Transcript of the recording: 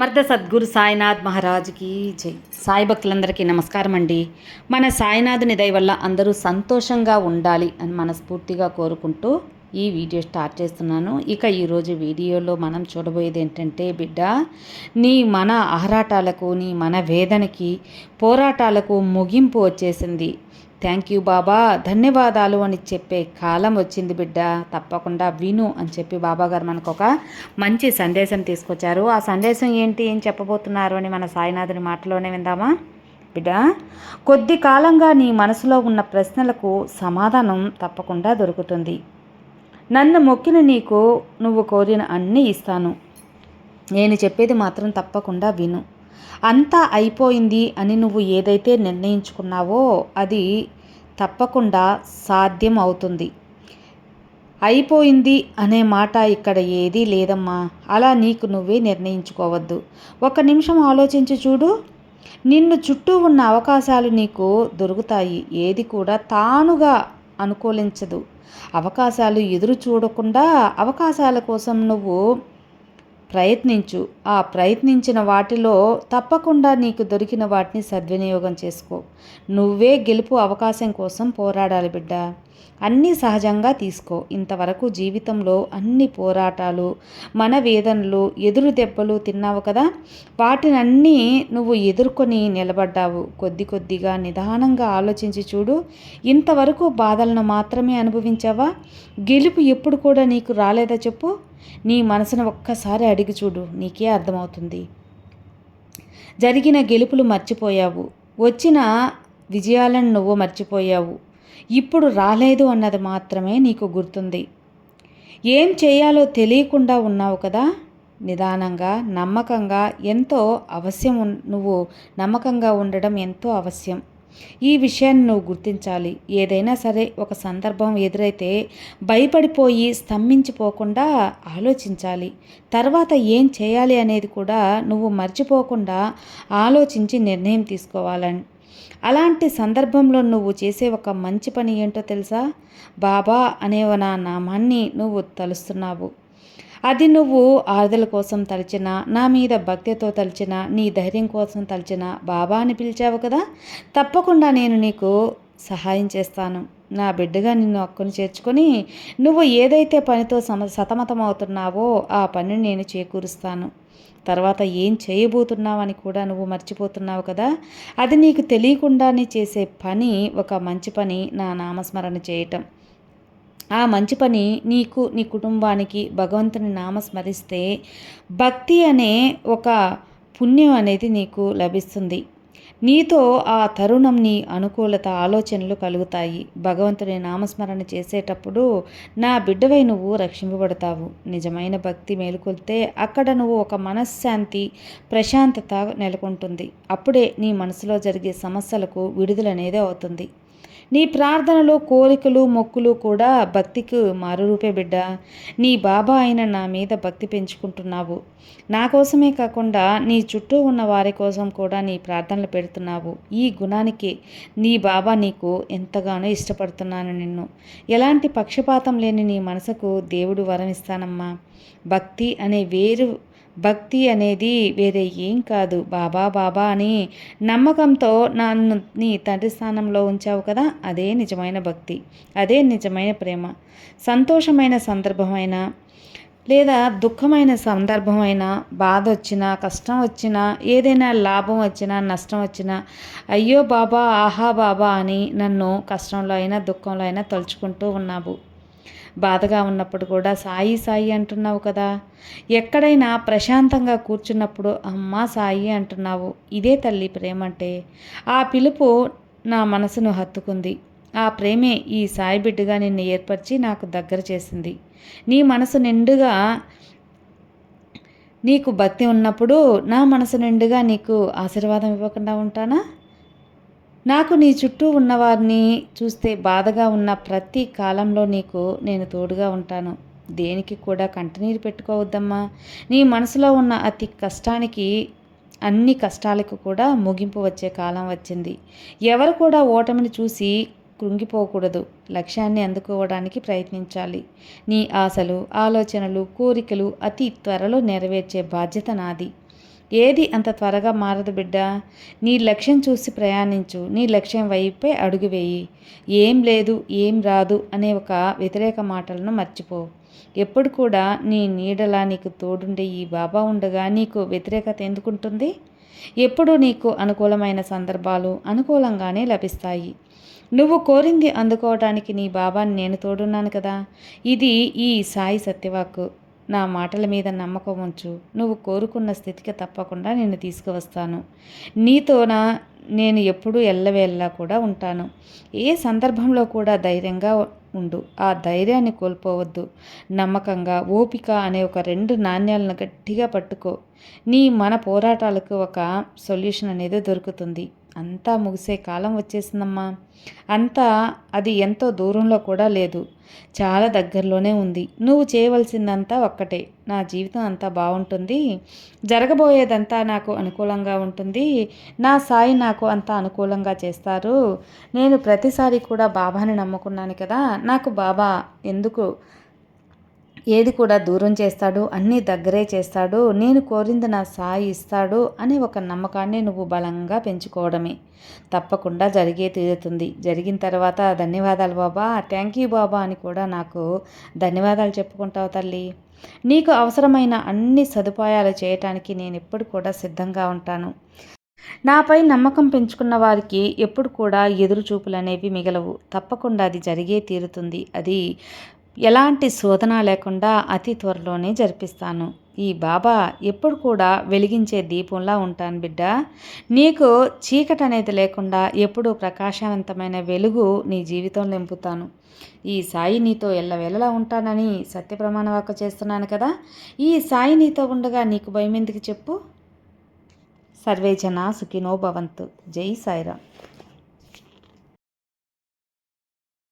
సమర్థ సద్గురు సాయినాథ్ మహారాజ్కి జై. సాయి భక్తులందరికీ నమస్కారం అండి. మన సాయినాథుని దయ వల్ల అందరూ సంతోషంగా ఉండాలి అని మనస్ఫూర్తిగా కోరుకుంటూ ఈ వీడియో స్టార్ట్ చేస్తున్నాను. ఇక ఈరోజు వీడియోలో మనం చూడబోయేది ఏంటంటే బిడ్డ నీ మన ఆరాటాలకు నీ మన వేదనకి పోరాటాలకు ముగింపు వచ్చేసింది. Thank you Baba. ధన్యవాదాలు అని చెప్పే కాలం వచ్చింది బిడ్డ. తప్పకుండా విను అని చెప్పి బాబా గారు మనకు ఒక మంచి సందేశం తీసుకొచ్చారు. ఆ సందేశం ఏంటి? ఏం చెప్పబోతున్నారు అని మన సాయినాథుని మాటలోనే విందామా? బిడ్డ కొద్ది కాలంగా నీ మనసులో ఉన్న ప్రశ్నలకు సమాధానం తప్పకుండా దొరుకుతుంది. నన్ను మొక్కిన నీకు నువ్వు కోరిన అన్నీ ఇస్తాను. నేను చెప్పేది మాత్రం తప్పకుండా విను. అంతా అయిపోయింది అని నువ్వు ఏదైతే నిర్ణయించుకున్నావో అది తప్పకుండా సాధ్యం అవుతుంది. అయిపోయింది అనే మాట ఇక్కడ ఏదీ లేదమ్మా. అలా నీకు నువ్వే నిర్ణయించుకోవద్దు. ఒక నిమిషం ఆలోచించి చూడు. నిన్ను చుట్టూ ఉన్న అవకాశాలు నీకు దొరుకుతాయి. ఏది కూడా తానుగా అనుకూలించదు. అవకాశాలు ఎదురు చూడకుండా అవకాశాల కోసం నువ్వు ప్రయత్నించు. ఆ ప్రయత్నించిన వాటిలో తప్పకుండా నీకు దొరికిన వాటిని సద్వినియోగం చేసుకో. నువ్వే గెలుపు అవకాశం కోసం పోరాడాలి బిడ్డ. అన్నీ సహజంగా తీసుకో. ఇంతవరకు జీవితంలో అన్ని పోరాటాలు మన వేదనలు ఎదురు దెబ్బలు తిన్నావు కదా? వాటినన్నీ నువ్వు ఎదుర్కొని నిలబడ్డావు. కొద్ది కొద్దిగా నిదానంగా ఆలోచించి చూడు. ఇంతవరకు బాధలను మాత్రమే అనుభవించావా? గెలుపు ఎప్పుడు కూడా నీకు రాలేదా చెప్పు. నీ మనసును ఒక్కసారి అడిగి చూడు. నీకే అర్థమవుతుంది. జరిగిన గెలుపులు మర్చిపోయావు. వచ్చిన విజయాలను నువ్వు మర్చిపోయావు. ఇప్పుడు రాలేదు అన్నది మాత్రమే నీకు గుర్తుంది. ఏం చేయాలో తెలియకుండా ఉన్నావు కదా? నిదానంగా నమ్మకంగా ఎంతో అవశ్యం నువ్వు నమ్మకంగా ఉండడం ఎంతో అవశ్యం. ఈ విషయాన్ని నువ్వు గుర్తించాలి. ఏదైనా సరే ఒక సందర్భం ఎదురైతే భయపడిపోయి స్తంభించిపోకుండా ఆలోచించాలి. తర్వాత ఏం చేయాలి అనేది కూడా నువ్వు మర్చిపోకుండా ఆలోచించి నిర్ణయం తీసుకోవాలని అలాంటి సందర్భంలో నువ్వు చేసే ఒక మంచి పని ఏంటో తెలుసా? బాబా అనే నా నామాన్ని నువ్వు తలుస్తున్నావు. అది నువ్వు ఆరుదల కోసం తలిచిన నా మీద భక్తితో తలిచిన నీ ధైర్యం కోసం తలిచిన బాబా అని పిలిచావు కదా? తప్పకుండా నేను నీకు సహాయం చేస్తాను. నా బిడ్డగా నిన్ను అక్కును చేర్చుకొని నువ్వు ఏదైతే పనితో సమ సతమతమవుతున్నావో ఆ పనిని నేను చేకూరుస్తాను. తర్వాత ఏం చేయబోతున్నావని కూడా నువ్వు మర్చిపోతున్నావు కదా? అది నీకు తెలియకుండానే చేసే పని ఒక మంచి పని నా నామస్మరణ చేయటం. ఆ మంచి పని నీకు నీ కుటుంబానికి భగవంతుని నామస్మరిస్తే భక్తి అనే ఒక పుణ్యం అనేది నీకు లభిస్తుంది. నీతో ఆ తరుణం నీ అనుకూలత ఆలోచనలు కలుగుతాయి. భగవంతుని నామస్మరణ చేసేటప్పుడు నా బిడ్డవై నువ్వు రక్షింపబడతావు. నిజమైన భక్తి మేలుకొల్తే అక్కడ నువ్వు ఒక మనశ్శాంతి ప్రశాంతత నెలకొంటుంది. అప్పుడే నీ మనసులో జరిగే సమస్యలకు విడుదలనేది అవుతుంది. నీ ప్రార్థనలు కోరికలు మొక్కులు కూడా భక్తికి మారురూపే బిడ్డ. నీ బాబా అయిన నా మీద భక్తి పెంచుకుంటున్నావు. నా కోసమే కాకుండా నీ చుట్టూ ఉన్న వారి కోసం కూడా నీ ప్రార్థనలు పెడుతున్నావు. ఈ గుణానికి నీ బాబా నీకు ఎంతగానో ఇష్టపడుతున్నాను నిన్ను. ఎలాంటి పక్షపాతం లేని నీ మనసుకు దేవుడు వరం ఇస్తానమ్మా భక్తి అనే వేరు భక్తి అనేది వేరే ఏం కాదు. బాబా బాబా అని నమ్మకంతో నన్ను నీ తండ్రి స్థానంలో ఉంచావు కదా అదే నిజమైన భక్తి అదే నిజమైన ప్రేమ. సంతోషమైన సందర్భమైన లేదా దుఃఖమైన సందర్భమైన బాధ వచ్చినా కష్టం వచ్చినా ఏదైనా లాభం వచ్చినా నష్టం వచ్చినా అయ్యో బాబా ఆహా బాబా అని నన్ను కష్టంలో అయినా దుఃఖంలో అయినా తలుచుకుంటూ ఉన్నావు. బాధగా ఉన్నప్పుడు కూడా సాయి సాయి అంటున్నావు కదా. ఎక్కడైనా ప్రశాంతంగా కూర్చున్నప్పుడు అమ్మా సాయి అంటున్నావు. ఇదే తల్లి ప్రేమ అంటే ఆ పిలుపు నా మనసును హత్తుకుంది. ఆ ప్రేమే ఈ సాయి బిడ్డగా నిన్ను ఏర్పరిచి నాకు దగ్గర చేసింది. నీ మనసు నిండుగా నీకు భక్తి ఉన్నప్పుడు నా మనసు నిండుగా నీకు ఆశీర్వాదం ఇవ్వకుండా ఉంటానా? నాకు నీ చుట్టూ ఉన్నవారిని చూస్తే బాధగా ఉన్న ప్రతి కాలంలో నీకు నేను తోడుగా ఉంటాను. దేనికి కూడా కంటనీరు పెట్టుకోవద్దమ్మా. నీ మనసులో ఉన్న అతి కష్టానికి అన్ని కష్టాలకు కూడా ముగింపు వచ్చే కాలం వచ్చింది. ఎవరు కూడా ఓటమిని చూసి కృంగిపోకూడదు. లక్ష్యాన్ని అందుకోవడానికి ప్రయత్నించాలి. నీ ఆశలు ఆలోచనలు కోరికలు అతి త్వరలో నెరవేర్చే బాధ్యత నాది. ఏది అంత త్వరగా మారదు బిడ్డ? నీ లక్ష్యం చూసి ప్రయాణించు. నీ లక్ష్యం వైపే అడుగువేయి ఏం లేదు ఏం రాదు అనే ఒక వ్యతిరేక మాటలను మర్చిపో. ఎప్పుడు కూడా నీ నీడలా నీకు తోడుండే ఈ బాబా ఉండగా నీకు వ్యతిరేకత ఎందుకుంటుంది? ఎప్పుడు నీకు అనుకూలమైన సందర్భాలు అనుకూలంగానే లభిస్తాయి. నువ్వు కోరింది అందుకోవడానికి నీ బాబాని నేను తోడున్నాను కదా? ఇది ఈ సాయి సత్యవాక్కు. నా మాటల మీద నమ్మకం ఉంచు. నువ్వు కోరుకున్న స్థితికి తప్పకుండా నేను తీసుకువస్తాను. నీతోన నేను ఎప్పుడూ ఎల్లవేళ్ళలా కూడా ఉంటాను. ఏ సందర్భంలో కూడా ధైర్యంగా ఉండు. ఆ ధైర్యాన్ని కోల్పోవద్దు. నమ్మకంగా ఓపిక అనే ఒక రెండు నాణ్యాలను గట్టిగా పట్టుకో. నీ మన పోరాటాలకు ఒక సొల్యూషన్ అనేది దొరుకుతుంది. అంతా ముగిసే కాలం వచ్చేసిందమ్మా. అంతా అది ఎంతో దూరంలో కూడా లేదు. చాలా దగ్గరలోనే ఉంది. నువ్వు చేయవలసిందంతా ఒక్కటే. నా జీవితం అంతా బాగుంటుంది. జరగబోయేదంతా నాకు అనుకూలంగా ఉంటుంది. నా సాయి నాకు అంతా అనుకూలంగా చేస్తారు. నేను ప్రతిసారి కూడా బాబాని నమ్ముకున్నాను కదా. నాకు బాబా ఎందుకు ఏది కూడా దూరం చేస్తాడు అన్నీ దగ్గరే చేస్తాడు నేను కోరింది నా సాయి ఇస్తాడు అనే ఒక నమ్మకాన్ని నువ్వు బలంగా పెంచుకోవడమే. తప్పకుండా జరిగే తీరుతుంది. జరిగిన తర్వాత ధన్యవాదాలు బాబా. థ్యాంక్ యూ బాబా అని కూడా నాకు ధన్యవాదాలు చెప్పుకుంటావు తల్లి. నీకు అవసరమైన అన్ని సదుపాయాలు చేయటానికి నేను ఎప్పుడు కూడా సిద్ధంగా ఉంటాను. నాపై నమ్మకం పెంచుకున్న వారికి ఎప్పుడు కూడా ఎదురు చూపులు అనేవి మిగలవు. తప్పకుండా అది జరిగే తీరుతుంది. అది ఎలాంటి శోధన లేకుండా అతి త్వరలోనే జరిపిస్తాను. ఈ బాబా ఎప్పుడు కూడా వెలిగించే దీపంలా ఉంటాను బిడ్డ. నీకు చీకటి అనేది లేకుండా ఎప్పుడూ ప్రకాశవంతమైన వెలుగు నీ జీవితంలో నింపుతాను. ఈ సాయి నీతో ఎల్లవేళలా ఉంటానని సత్యప్రమాణ వాక్కు చేస్తున్నాను కదా. ఈ సాయి నీతో ఉండగా నీకు భయం ఎందుకు చెప్పు? సర్వేజన సుఖినో భవంతు. జై సాయిరామ్.